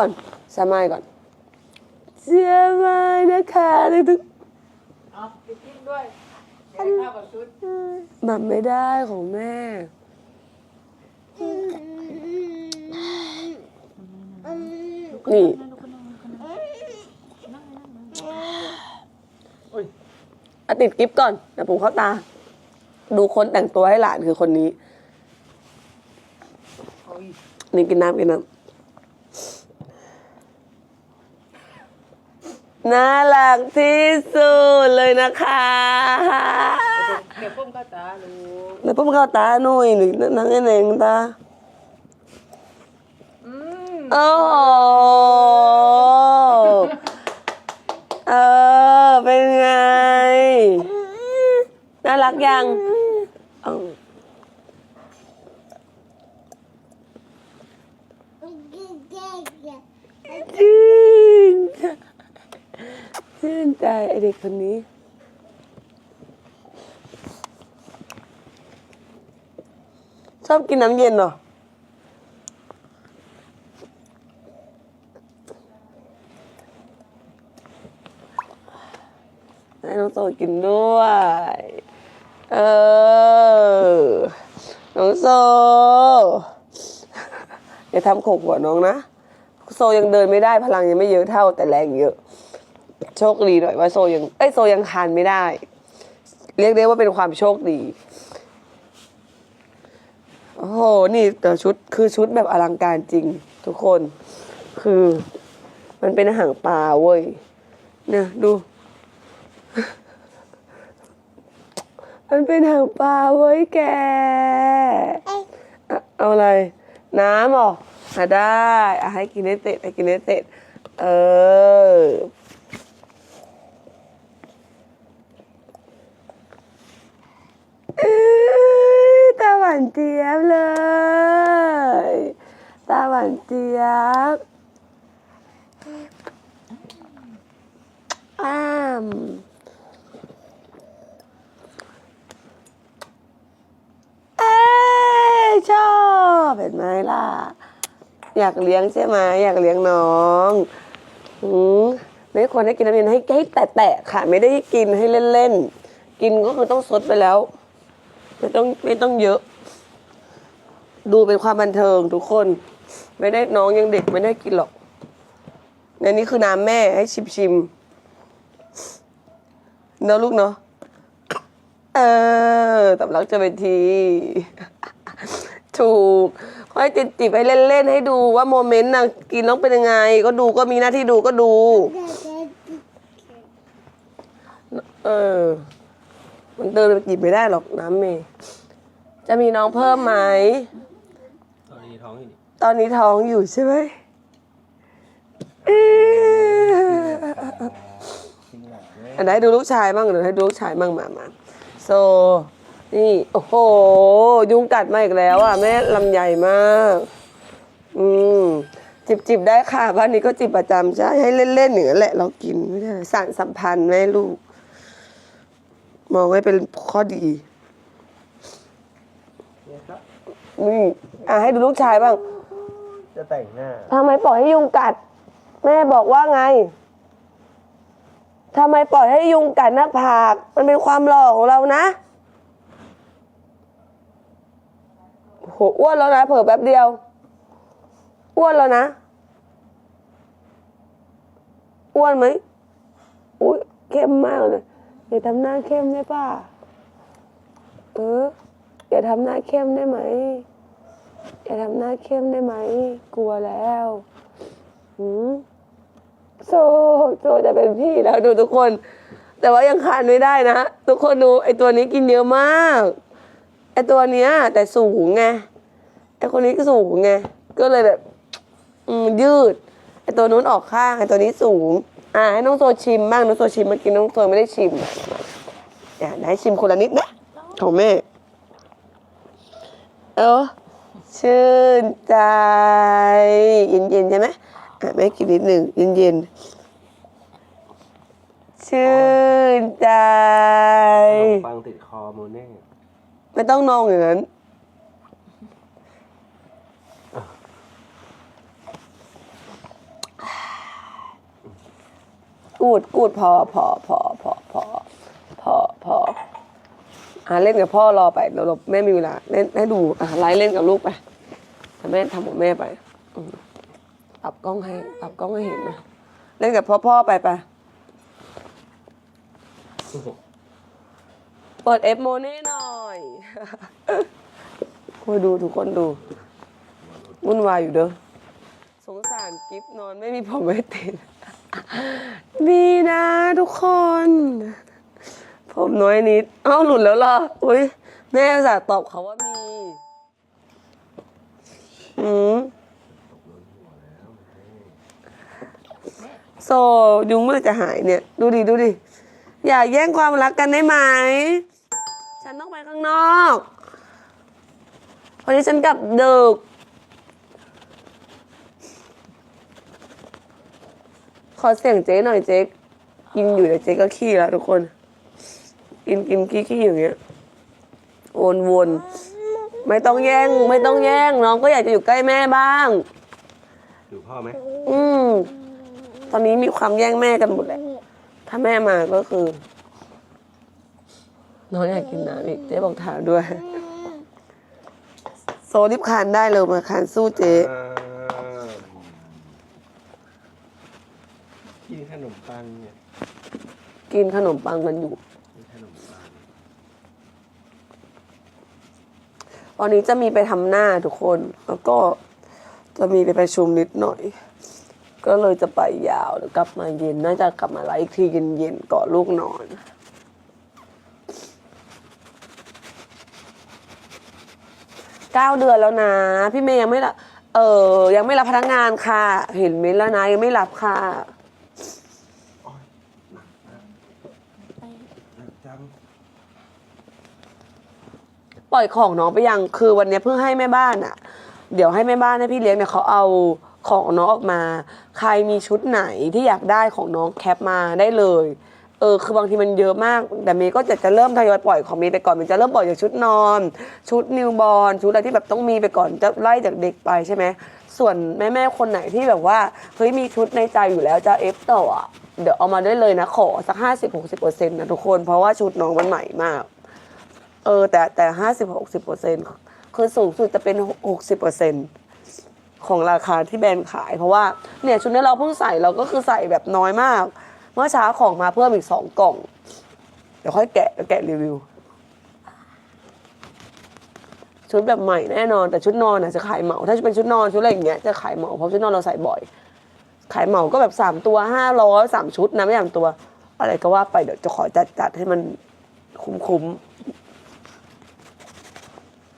ก่อนสมัยก่อนเสียมานะคะทุกเอาไปกินด้วยแกงข้าวกับชุดๆแบบไม่ได้ของแม่ นี่อุ้ยอะติดกิฟก่อนเดี๋ยวผมเข้าตา ดูคนแต่งตัวให้หลานคือคนนี้เอาอีกนี่กินน้ำกินน้ำ น่ารักที่สุดเลยนะคะเก็บพุ่มข้าวตาลูกแล้วพุ่มเข้าตาหนุ่ยหรือนั่งไอ้เน่งตาอืมโอ้โหเออเป็นไง น่ารักยังเอาชื่นใจ ชื่นใจไอเด็กคนนี้ ชอบกินน้ำเย็นเหรอให้น้องโซกินด้วย เออ น้องโซ อย่าทำโขกหัวน้องนะ โซยังเดินไม่ได้พลังยังไม่เยอะเท่าแต่แรงเยอะ โชคดีหน่อยว่าโซยังเอ้ยโซยังคานไม่ได้ เรียกได้ว่าเป็นความโชคดีโอ้โหนี่แต่ชุดคือชุดแบบอลังการจริง ทุกคน คือ มันเป็นอาหารปลาเว้ยเนี่ยดู มันเป็นหางปลาเว้ยแกอะเอาอะไร น้ำเหรออะได้อะให้กินให้เสร็จให้กินให้เสร็จเออ เอ้ยตาหวานเจี๊ยบเลย ตาหวานเจี๊ยบ อ้าม เอ้ชอบเห็นไหมล่ะ อยากเลี้ยงใช่ไหมอยากเลี้ยงน้องอืมไม่ควรให้กินน้ำเย็นให้ให้แตะๆค่ะ ไม่ได้ให้กินให้เล่นๆ กินก็คือต้องซดไปแล้ว ไม่ต้องไม่ต้องเยอะ ดูเป็นความบันเทิงทุกคน ไม่ได้น้องยังเด็กไม่ได้กินหรอกอันนี้คือน้ำแม่ให้ชิมชิมๆ เนอะลูกเนาะเออตำลักจะเป็นที ถูกค่อยติดจิบให้เล่นๆ ให้ดูว่าโมเมนต์นะกินแล้วเป็นยังไง ก็ดูก็มีหน้าที่ดูก็ดู เออ มันเดินไปหยิบไม่ได้หรอกน้ำเมย์จะมีน้องเพิ่มไหม ตอนนี้ท้องอยู่นี่ตอนนี้ท้องอยู่ใช่ไหมเอ๊ะจริงหร อแม่อันไหนดูลูกชายบ้างเดี๋ยวให้ดูลูกชายบ้างมามาโซนี่โอ้โห ยุงกัดมาอีกแล้วอะแม่ลำใหญ่มาก อืมจิบจิบได้ค่ะบ้านนี้ก็จิบประจำใช่ให้เล่นๆอย่างนั้นแหละ เรากินไม่ได้สารสัมพันธ์แม่ลูก มองให้เป็นข้อดีเนี่ยครับนี่อะให้ดูลูกชายบ้าง จะแต่งหน้าทำไมปล่อยให้ยุงกัด แม่บอกว่าไง ทำไมปล่อยให้ยุงกัดหน้าผาก มันเป็นความหล่อของเรานะโหอ้วนแล้วนะ เผลอแป๊บเดียว อ้วนแล้วนะ อ้วนไหมอุ้ยเข้มมากเลยอย่าทำหน้าเข้มได้ป่ะเอออย่าทำหน้าเข้มได้ไหมอย่าทำหน้าเข้มได้ไหม กลัวแล้ว หืม โซโซจะเป็นพี่แล้วดูทุกคน แต่ว่ายังคานไม่ได้นะทุกคนดูไอตัวนี้กินเยอะมากไอตัวเนี้ย แต่สูงไงไอคนนี้ก็สูงไงก็เลยแบบ อืมยืดไอตัวนู้นออกข้างไอตัวนี้สูง อ่าให้น้องโซชิมบ้างน้องโซชิมเมื่อกี้น้องโซไม่ได้ชิมอย่าให้ชิมคนละนิดนะของแม่เออชื่นใจเย็นๆใช่ไหม แม่กินนิดหนึ่งเย็นๆ ชื่นใจ ขนมปังติดคอโมเน่ไม่ต้องนองอย่างนั้น กูดกูดพอพอพอพอพอพอพออ่าเล่นกับพ่อรอไปเดี๋ยวเราแม่มีเวลาเล่นให้ดูอะไลฟ์เล่นกับลูกไปแต่แม่ทำของแม่ไปอืมป รับกล้องให้ปรับกล้องให้เห็นนะเล่นกับพ่อพ่อไปไปเปิดเอฟโมเน่หน่อยคุยดูทุกคนดูวุ่นวายอยู่เด้อสงสารกิฟนอนไม่มีผมไม่ติดดีนะทุกคน ผมน้อยนิด เอ้าหลุดแล้วเหรอ อุ้ยแม่อุตส่าห์ตอบเขาว่ามี อืม โซยุงเมื่อไหร่จะหายเนี่ย ดูดิดูดิอย่าแย่งความรักกันได้ไหม ฉันต้องไปข้างนอกวันนี้ฉันกลับดึก ขอเสียงเจ๊หน่อยเจ๊กินอยู่แต่เจ๊ก็ขี้แล้วทุกคน กินกินขี้ขี้อย่างเงี้ยวนวนไม่ต้องแย่ง ไม่ต้องแย่ง น้องก็อยากจะอยู่ใกล้แม่บ้างดูพ่อไหม อืม ตอนนี้มีความแย่งแม่กันหมดแหละถ้าแม่มาก็คือ น้องอยากกินน้ำอีกเจ๊บอกถามด้วย โซลิฟคานได้เลยมาคานสู้เจ๊อ่ากินขนมปังเนี่ยกินขนมปังกันอยู่ กินขนมปังวันนี้จะมีไปทำหน้าทุกคน แล้วก็จะมีไปประชุมนิดหน่อย ก็เลยจะไปยาวเดี๋ยวกลับมาเย็นน่าจะกลับมาไลฟ์อีกทีเย็นๆก่อนลูกนอน เก้าเดือนแล้วนะ พี่เมย์ยังไม่รับเออ ยังไม่รับพนักงานค่ะ เห็นเม้นท์แล้วนะ ยังไม่รับค่ะ จังปล่อยของน้องไปยัง คือวันนี้เพิ่งให้แม่บ้านอะ่ะ เดี๋ยวให้แม่บ้านให้พี่เลี้ยงเนี่ยเขาเอา ของน้องออกมา ใครมีชุดไหนที่อยากได้ของน้องแคปมาได้เลย เออ คือบางทีมันเยอะมาก แต่เมย์ก็จะจะเริ่มทยอยปล่อยของเมย์ไปก่อนเมย์จะเริ่มปล่อยจากชุดนอน ชุดนิวบอลชุดอะไรที่แบบต้องมีไปก่อนจะไล่จากเด็กไปใช่ไหม ส่วนแม่แม่ๆคนไหนที่แบบว่าเฮ้ยมีชุดในใจอยู่แล้วจะเอฟต่ออะเดี๋ยวเอามาได้เลยนะขอสักห้าสิบหกสิบเปอร์เซ็นต์นะทุกคนเพราะว่าชุดน้องมันใหม่มาก เออแต่แต่ห้าสิบหกสิบเปอร์เซ็นต์คือสูงสุดจะเป็นหกสิบเปอร์เซ็นต์ ของราคาที่แบรนด์ขาย เพราะว่าเนี่ยชุดนี้เราเพิ่งใส่เราก็คือใส่แบบน้อยมาก เมื่อเช้าของมาเพิ่มอีกสองกล่อง เดี๋ยวค่อยแกะแกะรีวิว ชุดแบบใหม่แน่นอนแต่ชุดนอนน่ะจะขายเหมา ถ้าเป็นชุดนอนชุดอะไรอย่างเงี้ยจะขายเหมาเพราะชุดนอนเราใส่บ่อย ขายเหมาก็แบบสามตัวห้าร้อยสามชุดนะไม่สามตัว อะไรก็ว่าไปเดี๋ยวจะขอจัดจัดให้มันคุ้มๆ